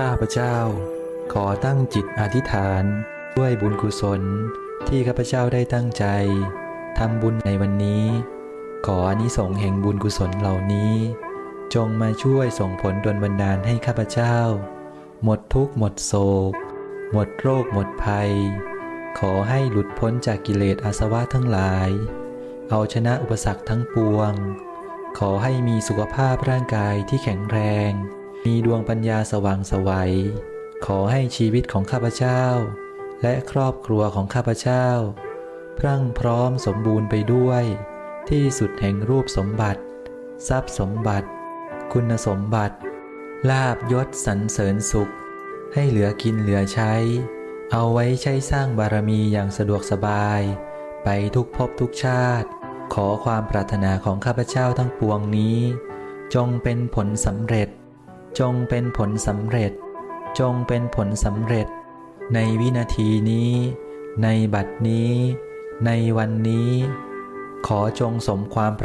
ข้าพเจ้า ขอตั้งจิตอธิษฐานด้วยบุญกุศลที่ข้าพเจ้าได้ตั้งใจทำบุญในวันนี้ ขออนิสงส์แห่งบุญกุศลเหล่านี้ จงมาช่วยส่งผลดลบันดาลให้ข้าพเจ้า หมดทุกข์หมดโศก หมดโรคหมดภัย ขอให้หลุดพ้นจากกิเลสอาสวะทั้งหลาย เอาชนะอุปสรรคทั้งปวง ขอให้มีสุขภาพร่างกายที่แข็งแรง มีดวงปัญญาสว่างสวัย ขอให้ชีวิตของข้าพเจ้า และครอบครัวของข้าพเจ้า พรั่งพร้อมสมบูรณ์ไปด้วย ที่สุดแห่งรูปสมบัติ ทรัพย์สมบัติ คุณสมบัติ ลาบยศสรรเสริญสุข ให้เหลือกินเหลือใช้ เอาไว้ใช้สร้างบารมีอย่างสะดวกสบาย ไปทุกภพทุกชาติ ขอความปรารถนาของข้าพเจ้าทั้งปวงนี้ จงเป็นผลสำเร็จ จงเป็นผลสำเร็จ จงเป็นผลสำเร็จ ในวินาทีนี้ ในบัดนี้ ในวันนี้ ขอจงสมความปราร